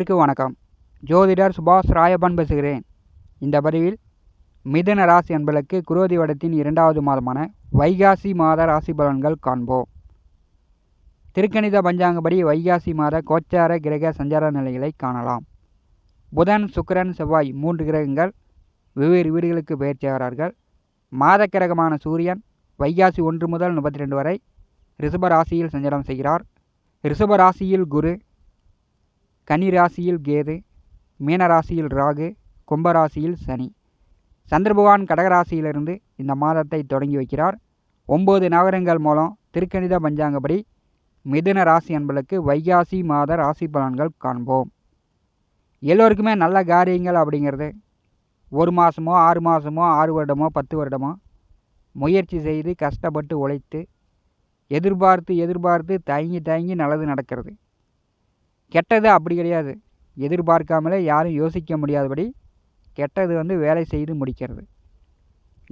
அனைவருக்கும் வணக்கம். ஜோதிடர் சுபாஷ் ராயப்பன் பேசுகிறேன். இந்த பதிவில் மிதுன ராசி என்பதற்கு குரோதி வடத்தின் இரண்டாவது மாதமான வைகாசி மாத ராசி பலன்கள் காண்போம். திருக்கணித பஞ்சாங்கப்படி வைகாசி மாத கோச்சார கிரக சஞ்சார நிலைகளை காணலாம். புதன் சுக்கரன் செவ்வாய் மூன்று கிரகங்கள் வெவ்வேறு வீடுகளுக்கு பயிற்சியாகிறார்கள் மாத கிரகமான சூரியன் வைகாசி ஒன்று முதல் முப்பத்தி ரெண்டு வரை ரிஷப ராசியில் சஞ்சாரம் செய்கிறார். ரிஷப ராசியில் குரு கன்னி ராசியில் கேது மீன ராசியில் ராகு கும்பராசியில் சனி. சந்திரபகவான் கடகராசியிலிருந்து இந்த மாதத்தை தொடங்கி வைக்கிறார். ஒம்பது நகரங்கள் மூலம் திருக்கணித பஞ்சாங்கப்படி மிதுன ராசி அன்பளுக்கு வைகாசி மாத ராசி பலன்கள் காண்போம். எல்லோருக்குமே நல்ல காரியங்கள் அப்படிங்கிறது. ஒரு மாதமோ ஆறு மாதமோ ஆறு வருடமோ பத்து வருடமோ முயற்சி செய்து கஷ்டப்பட்டு உழைத்து எதிர்பார்த்து எதிர்பார்த்து தயங்கி தயங்கி நல்லது நடக்கிறது. கெட்டது அப்படி கிடையாது. எதிர்பார்க்காமலே யாரும் யோசிக்க முடியாதபடி கெட்டது வந்து வேலை செய்து முடிக்கிறது.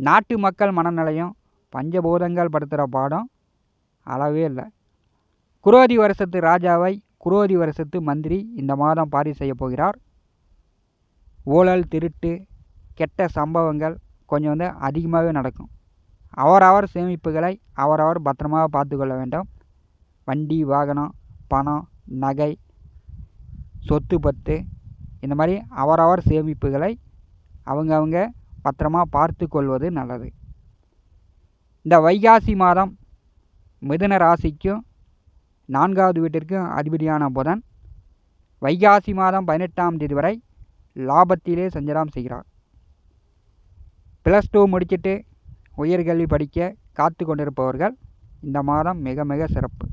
நாட்டு மக்கள் மனநிலையம் பஞ்சபூதங்கள் படுத்துகிற பாடம் அளவே இல்லை. குரோதி வருஷத்து ராஜாவை குரோதி வருஷத்து மந்திரி இந்த மாதம் பாரி செய்ய போகிறார். ஊழல் திருட்டு கெட்ட சம்பவங்கள் கொஞ்சம் வந்து அதிகமாகவே நடக்கும். அவரவர் சேமிப்புகளை அவரவர் பத்திரமாக பார்த்து கொள்ள வேண்டும். வண்டி வாகனம் பணம் நகை சொத்து பத்து இந்த மாதிரி அவரவர் சேமிப்புகளை அவங்க அவங்க பத்திரமா பார்த்து கொள்வது நல்லது. இந்த வைகாசி மாதம் மிதுன ராசிக்கும் நான்காவது வீட்டிற்கும் அதிபதியான புதன் வைகாசி மாதம் பதினெட்டாம் தேதி வரை லாபத்திலே சஞ்சலம் செய்கிறார். ப்ளஸ் டூ முடிச்சுட்டு உயர்கல்வி படிக்க காத்து கொண்டிருப்பவர்கள் இந்த மாதம் மிக மிக சிறப்பு.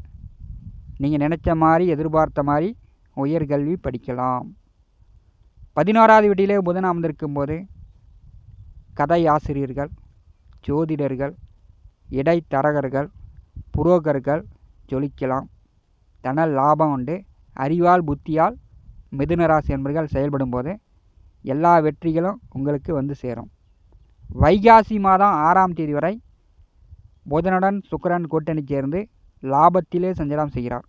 நீங்கள் நினச்ச மாதிரி எதிர்பார்த்த மாதிரி உயர்கல்வி படிக்கலாம். பதினோராவது வீட்டிலே புதன் அமர்ந்திருக்கும் போது கதை ஆசிரியர்கள் ஜோதிடர்கள் இடைத்தரகர்கள் புரோகர்கள் ஜொலிக்கலாம். தன லாபம் உண்டு. அறிவால் புத்தியால் மிதுனராசி என்பர்கள் செயல்படும் போது எல்லா வெற்றிகளும் உங்களுக்கு வந்து சேரும். வைகாசி மாதம் ஆறாம் தேதி வரை புதனுடன் சுக்கரன் கூட்டணி சேர்ந்து லாபத்திலே சஞ்சலம் செய்கிறார்.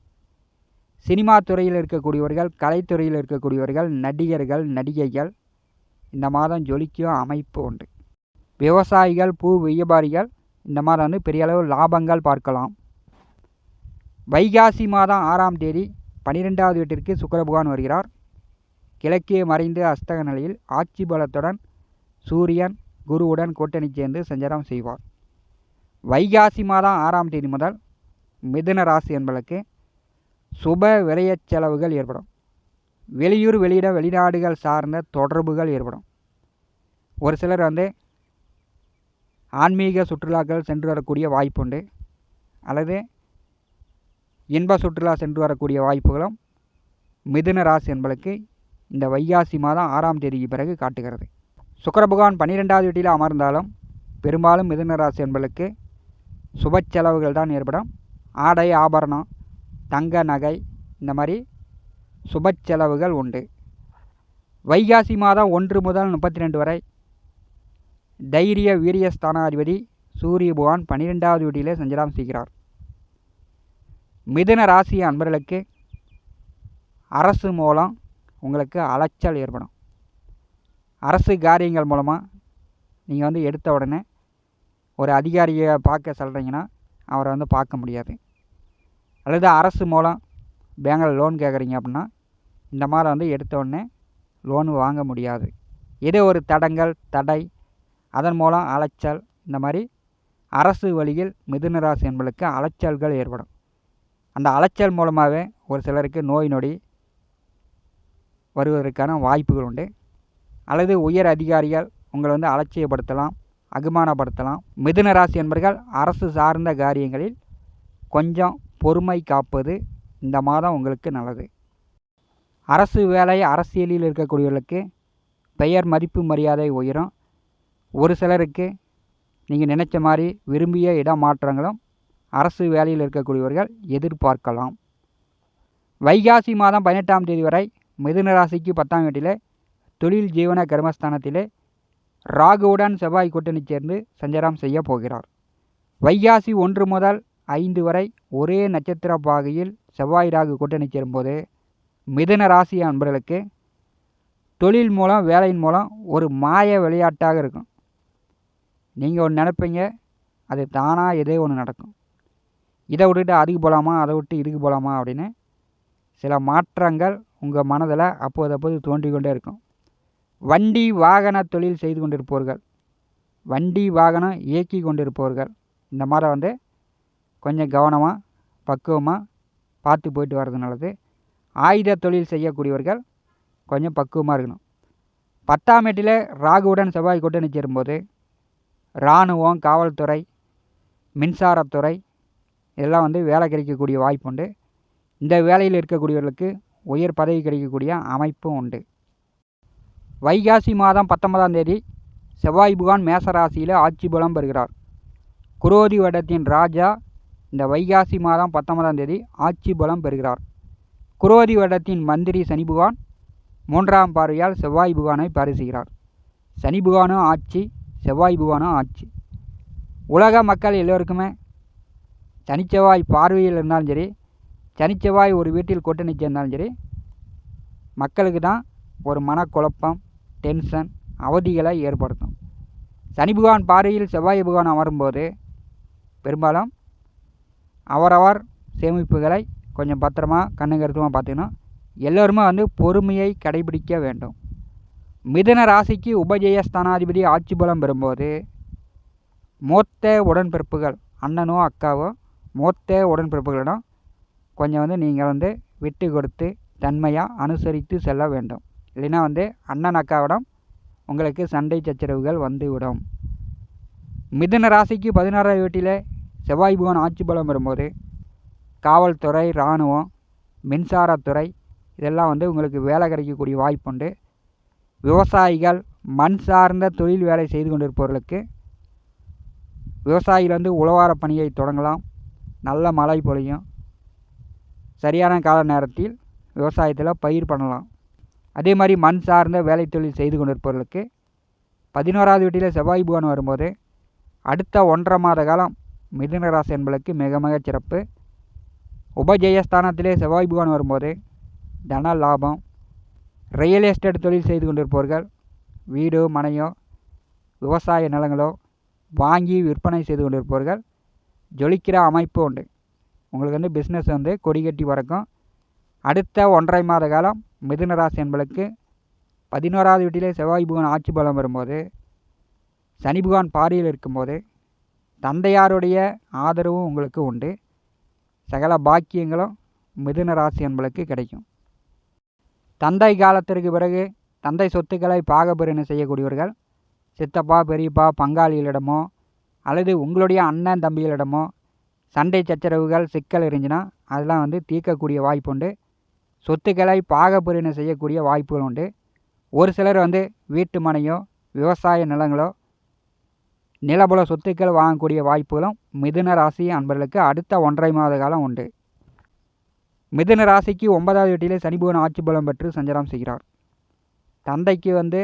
சினிமா துறையில் இருக்கக்கூடியவர்கள் கலைத்துறையில் இருக்கக்கூடியவர்கள் நடிகர்கள் நடிகைகள் இந்த மாதம் ஜொலிக்கும் அமைப்பு உண்டு. விவசாயிகள் பூ வியாபாரிகள் இந்த மாதம் வந்து பெரிய அளவு லாபங்கள் பார்க்கலாம். வைகாசி மாதம் ஆறாம் தேதி பனிரெண்டாவது வீட்டிற்கு சுக்கர பகவான் வருகிறார். கிழக்கே மறைந்து அஸ்தக நிலையில் ஆட்சி பலத்துடன் சூரியன் குருவுடன் கூட்டணி சேர்ந்து சஞ்சாரம் செய்வார். வைகாசி மாதம் ஆறாம் தேதி முதல் மிதுன ராசி என்பதற்கு சுப விரயச் செலவுகள் ஏற்படும். வெளியூர் வெளியிட வெளிநாடுகள் சார்ந்த தொடர்புகள் ஏற்படும். ஒரு சிலர் வந்து ஆன்மீக சுற்றுலாக்கள் சென்று வரக்கூடிய வாய்ப்புண்டு. அல்லது இன்ப சுற்றுலா சென்று வரக்கூடிய வாய்ப்புகளும் மிதுன ராசி என்பதற்கு இந்த வைகாசி மாதம் ஆறாம் தேதிக்கு பிறகு காட்டுகிறது. சுக்கர பகவான் பன்னிரெண்டாவது வீட்டில் அமர்ந்தாலும் பெரும்பாலும் மிதுன ராசி என்பதற்கு சுப செலவுகள் தான் ஏற்படும். ஆடை ஆபரணம் தங்க நகை இந்த மாதிரி சுப செலவுகள் உண்டு. வைகாசி மாதம் ஒன்று முதல் முப்பத்தி ரெண்டு வரை தைரிய வீரிய ஸ்தானாதிபதி சூரிய பகவான் பன்னிரெண்டாவது வீட்டிலே சஞ்சலம் செய்கிறார். மிதுன ராசி அன்பர்களுக்கு அரசு மூலம் உங்களுக்கு அலைச்சல் ஏற்படும். அரசு காரியங்கள் மூலமாக நீங்கள் வந்து எடுத்த உடனே ஒரு அதிகாரியை பார்க்க சொல்கிறீங்கன்னா அவரை வந்து பார்க்க முடியாது. அல்லது அரசு மூலம் பேங்கில் லோன் கேட்குறீங்க அப்படின்னா இந்த மாதிரி வந்து எடுத்தோடனே லோன் வாங்க முடியாது. ஏதோ ஒரு தடங்கள் தடை அதன் மூலம் அலைச்சல் இந்த மாதிரி அரசு வழியில் மிதுனராசி என்பதற்கு அலைச்சல்கள் ஏற்படும். அந்த அலைச்சல் மூலமாகவே ஒரு சிலருக்கு நோய் நொடி வருவதற்கான வாய்ப்புகள் உண்டு. அல்லது உயர் அதிகாரிகள் உங்களை வந்து அலட்சியப்படுத்தலாம் அகுமானப்படுத்தலாம். மிதுன ராசி என்பர்கள் அரசு சார்ந்த காரியங்களில் கொஞ்சம் பொறுமை காப்பது இந்த மாதம் உங்களுக்கு நல்லது. அரசு வேலை அரசியலில் இருக்கக்கூடியவர்களுக்கு பெயர் மதிப்பு மரியாதை உயரும். ஒரு சிலருக்கு நீங்கள் நினச்ச மாதிரி விரும்பிய இடமாற்றங்களும் அரசு வேலையில் இருக்கக்கூடியவர்கள் எதிர்பார்க்கலாம். வைகாசி மாதம் பதினெட்டாம் தேதி வரை மிதுன ராசிக்கு பத்தாம் வீட்டிலே தொழில் ஜீவன கர்மஸ்தானத்திலே ராகுவுடன் செவ்வாய் கூட்டணி சேர்ந்து சஞ்சாரம் செய்ய போகிறார். வைகாசி ஒன்று முதல் ஐந்து வரை ஒரே நட்சத்திர பாகையில் செவ்வாய் ராகு கூட்டணி சேரும்போது மிதன ராசி அன்பர்களுக்கு தொழில் மூலம் வேலையின் மூலம் ஒரு மாய விளையாட்டாக இருக்கும். நீங்கள் ஒன்று நினைப்பீங்க அது தானாக எதே ஒன்று நடக்கும். இதை விட்டுட்டு அதுக்கு போகலாமா அதை விட்டு இதுக்கு போகலாமா அப்படின்னு சில மாற்றங்கள் உங்கள் மனதில் அப்போது அப்போது தோன்றிக்கொண்டே இருக்கும். வண்டி வாகன தொழில் செய்து கொண்டிருப்பவர்கள் வண்டி வாகனம் இயக்கி கொண்டிருப்பவர்கள் இந்த மாதிரி வந்து கொஞ்சம் கவனமாக பக்குவமாக பார்த்து போயிட்டு வர்றது நல்லது. ஆயுத தொழில் செய்யக்கூடியவர்கள் கொஞ்சம் பக்குவமாக இருக்கணும். பத்தாம் எட்டில் ராகுவுடன் செவ்வாய் கூட்டணி சேரும்போது இராணுவம் காவல்துறை மின்சாரத்துறை இதெல்லாம் வந்து வேலை கிடைக்கக்கூடிய வாய்ப்பு உண்டு. இந்த வேலையில் இருக்கக்கூடியவர்களுக்கு உயர் பதவி கிடைக்கக்கூடிய அமைப்பும் உண்டு. வைகாசி மாதம் பத்தொன்பதாம் தேதி செவ்வாய் புகான் மேசராசியில் ஆட்சி பலம் பெறுகிறார். குரோதி வடத்தின் ராஜா இந்த வைகாசி மாதம் பத்தொன்பதாம் தேதி ஆட்சி பலம் பெறுகிறார். குரோதி வடத்தின் மந்திரி சனி புகான் மூன்றாம் பார்வையால் செவ்வாய் புகானை பரிசுகிறார் சனி புகானும் ஆட்சி செவ்வாய் புகானும் ஆட்சி. உலக மக்கள் எல்லோருக்குமே சனிச்செவ்வாய் பார்வையில் இருந்தாலும் சரி சனிச்செவ்வாய் ஒரு வீட்டில் கூட்டணி சேர்ந்தாலும் சரி மக்களுக்கு தான் ஒரு மனக்குழப்பம் டென்ஷன் அவதிகளை ஏற்படுத்தும். சனி புகான் பார்வையில் செவ்வாய் புகான் அமரும்போது பெரும்பாலும் அவரவர் சேமிப்புகளை கொஞ்சம் பத்திரமா கண்ணு கருத்துமாக பார்த்துக்கணும். எல்லோருமே வந்து பொறுமையை கடைபிடிக்க வேண்டும். மிதன ராசிக்கு உபஜய ஸ்தானாதிபதி ஆட்சி பலம் பெறும்போது மூத்த உடன்பிறப்புகள் அண்ணனோ அக்காவோ மூத்த உடன்பிறப்புகளிடம் கொஞ்சம் வந்து நீங்கள் வந்து விட்டு கொடுத்து தன்மையாக அனுசரித்து செல்ல வேண்டும். இல்லைன்னா வந்து அண்ணன் அக்காவிடம் உங்களுக்கு சண்டை சச்சரவுகள் வந்துவிடும். மிதுன ராசிக்கு பதினாறாவது வீட்டில் செவ்வாய் புவன் ஆட்சி பலம் வரும்போது காவல்துறை இராணுவம் மின்சாரத்துறை இதெல்லாம் வந்து உங்களுக்கு வேலை கிடைக்கக்கூடிய வாய்ப்புண்டு விவசாயிகள் மண் சார்ந்த தொழில் வேலை செய்து கொண்டிருப்பவர்களுக்கு விவசாயிகள் வந்து உழவார பணியை தொடங்கலாம். நல்ல மழை பொழியும். சரியான கால நேரத்தில் விவசாயத்தில் பயிர் பண்ணலாம். அதே மாதிரி மண் சார்ந்த வேலை தொழில் செய்து கொண்டிருப்பவர்களுக்கு பதினோராவது வீட்டில் செவ்வாய் புவன் வரும்போது அடுத்த ஒன்றரை மாத காலம் மிதுன ராசி என்பதற்கு மிக மிக சிறப்பு. உபஜெயஸ்தானத்திலே செவ்வாய் புகான் வரும்போது தன லாபம். ரியல் எஸ்டேட் தொழில் செய்து கொண்டிருப்பவர்கள் வீடோ மனையோ விவசாய நிலங்களோ வாங்கி விற்பனை செய்து கொண்டிருப்பவர்கள் ஜொலிக்கிற அமைப்பு உண்டு. உங்களுக்கு வந்து பிஸ்னஸ் வந்து கொடி கட்டி அடுத்த ஒன்றரை மாத காலம் மிதுன ராசி என்பளுக்கு பதினோராவது வீட்டிலே செவ்வாய் புகான் ஆட்சி பலம் வரும்போது சனி புகான் பாரியில் இருக்கும்போது தந்தையாருடைய ஆதரவும் உங்களுக்கு உண்டு. சகல பாக்கியங்களும் மிதுன ராசி என்பளுக்கு கிடைக்கும். தந்தை காலத்திற்கு பிறகு தந்தை சொத்துக்களை பாகப்பிரிவினை செய்யக்கூடியவர்கள் சித்தப்பா பெரியப்பா பங்காளிகளிடமோ அல்லது உங்களுடைய அண்ணன் தம்பிகளிடமோ சண்டை சச்சரவுகள் சிக்கல் இருந்துச்சுன்னா அதெல்லாம் வந்து தீர்க்கக்கூடிய வாய்ப்பு உண்டு. சொத்துக்களை பாகப்பிரிவினை செய்யக்கூடிய வாய்ப்புகள் உண்டு. ஒரு சிலர் வந்து வீட்டு மனையோ விவசாய நிலங்களோ நிலபுல சொத்துக்கள் வாங்கக்கூடிய வாய்ப்புகளும் மிதுன ராசி அன்பர்களுக்கு அடுத்த ஒன்றரை மாத காலம் உண்டு. மிதுன ராசிக்கு ஒன்பதாவது வீட்டிலே சனிபுவன் ஆட்சி பலம் பெற்று சஞ்சாரம் செய்கிறார். தந்தைக்கு வந்து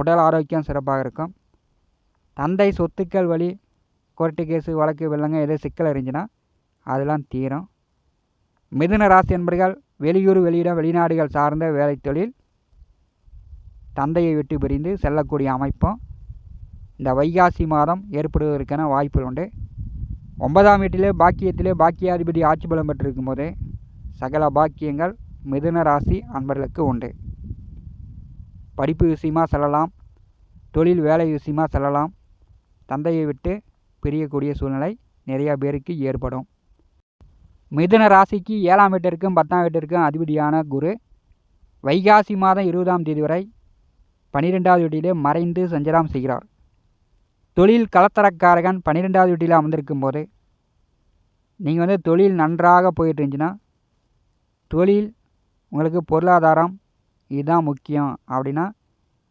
உடல் ஆரோக்கியம் சிறப்பாக இருக்கும். தந்தை சொத்துக்கள் வழி கோர்ட்டு கேஸு வழக்கு வெள்ளங்க எதோ சிக்கல் இருந்துச்சுன்னா அதெல்லாம் தீரும். மிதுன ராசி என்பர்கள் வெளியூர் வெளியிடம் வெளிநாடுகள் சார்ந்த வேலை தொழில் தந்தையை விட்டு பிரிந்து செல்லக்கூடிய அமைப்பும் இந்த வைகாசி மாதம் ஏற்படுவதற்கான வாய்ப்புகள் உண்டு. ஒன்பதாம் வீட்டிலே பாக்கியத்திலே பாக்கியாதிபதி ஆட்சி பலம் பெற்றிருக்கும் போது சகல பாக்கியங்கள் மிதுன ராசி அன்பர்களுக்கு உண்டு. படிப்பு விஷயமாக செல்லலாம் தொழில் வேலை விஷயமாக செல்லலாம் தந்தையை விட்டு பிரியக்கூடிய சூழ்நிலை நிறையா பேருக்கு ஏற்படும். மிதுன ராசிக்கு ஏழாம் வீட்டிற்கும் பத்தாம் வீட்டிற்கும் அதிபதியான குரு வைகாசி மாதம் இருபதாம் தேதி வரை பனிரெண்டாவது வீட்டிலே மறைந்து சஞ்சலம் செய்கிறார். தொழில் கலத்தரக்காரகன் பன்னிரெண்டாவது வீட்டில் அமர்ந்திருக்கும் போது நீங்கள் வந்து தொழில் நன்றாக போயிட்டு இருந்துச்சுன்னா தொழில் உங்களுக்கு பொருளாதாரம் இதுதான் முக்கியம் அப்படின்னா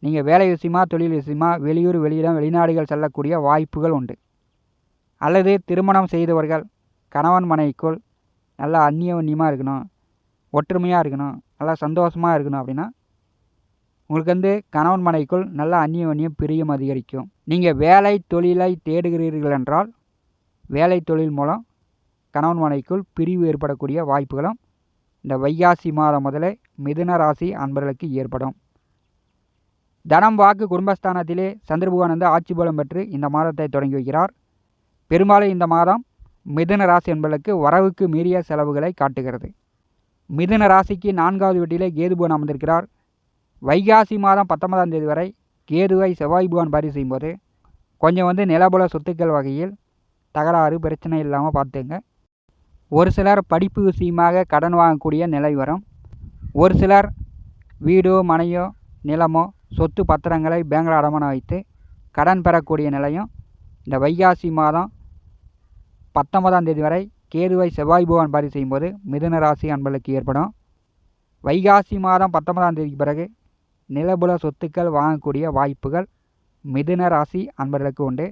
நீங்கள் வேலை விஷயமா தொழில் விஷயமா வெளியூர் வெளியிடம் வெளிநாடுகள் செல்லக்கூடிய வாய்ப்புகள் உண்டு. அல்லது திருமணம் செய்தவர்கள் கணவன் மனைவிக்குள் நல்லா அந்நியோன்யமாக இருக்கணும் ஒற்றுமையாக இருக்கணும் நல்லா சந்தோஷமாக இருக்கணும் அப்படின்னா உங்களுக்கு வந்து கணவன் மனைக்குள் நல்ல அந்நியோன்யம் பிரியம் அதிகரிக்கும். நீங்கள் வேலை தொழிலை தேடுகிறீர்கள் என்றால் வேலை தொழில் மூலம் கணவன் மனைக்குள் பிரிவு ஏற்படக்கூடிய வாய்ப்புகளும் இந்த வைகாசி மாதம் முதலே மிதுன ராசி அன்பர்களுக்கு ஏற்படும். தனம் வாக்கு குடும்பஸ்தானத்திலே சந்திரபகவான் வந்து ஆட்சி பலம் பெற்று இந்த மாதத்தை தொடங்கி வைக்கிறார். பெரும்பாலும் இந்த மாதம் மிதுன ராசி என்பதற்கு வரவுக்கு மீறிய செலவுகளை காட்டுகிறது. மிதுன ராசிக்கு நான்காவது வீட்டிலே கேதுபுவன் அமர்ந்திருக்கிறார். வைகாசி மாதம் பத்தொன்பதாம் தேதி வரை கேதுவை செவ்வாய் பகவான் பாரி செய்யும்போது கொஞ்சம் வந்து நிலபுல சொத்துக்கள் வகையில் தகராறு பிரச்சனை இல்லாமல் பார்த்துங்க. ஒரு சிலர் படிப்பு விஷயமாக கடன் வாங்கக்கூடிய நிலை வரும். ஒரு சிலர் வீடோ மனையோ நிலமோ சொத்து பத்திரங்களை பேங்கில் அடமானம் வைத்து கடன் பெறக்கூடிய நிலையும் இந்த வைகாசி மாதம் பத்தொன்பதாம் தேதி வரை கேதுவை செவ்வாய் பகவான் பாரி செய்யும்போது மிதுன ராசி அன்பர்களுக்கு ஏற்படும். வைகாசி மாதம் பத்தொன்பதாம் தேதிக்கு பிறகு நிலபுல சொத்துக்கள் வாங்கக்கூடிய வாய்ப்புகள் மிதுன ராசி அன்பர்களுக்கு உண்டு.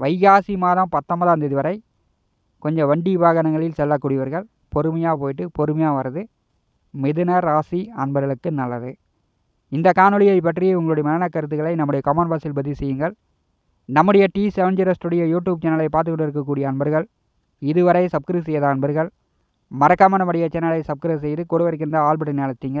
வைகாசி மாதம் பத்தொன்பதாம் தேதி வரை கொஞ்சம் வண்டி வாகனங்களில் செல்லக்கூடியவர்கள் பொறுமையாக போயிட்டு பொறுமையாக வர்றது மிதுன ராசி அன்பர்களுக்கு நல்லது. இந்த காணொலியை பற்றி உங்களுடைய மன கருத்துக்களை நம்முடைய கமெண்ட் பாக்ஸில் பதிவு செய்யுங்கள். நம்முடைய T seven zero studio YouTube சேனலை பார்த்துக்கிட்டு இருக்கக்கூடிய அன்பர்கள் இதுவரை சப்ஸ்கிரைப் செய்த அன்பர்கள் மறக்காமல் நம்முடைய சேனலை சப்ஸ்கிரைப் செய்து கூட இருக்கின்ற ஆல் பட்டன் அழுத்திங்க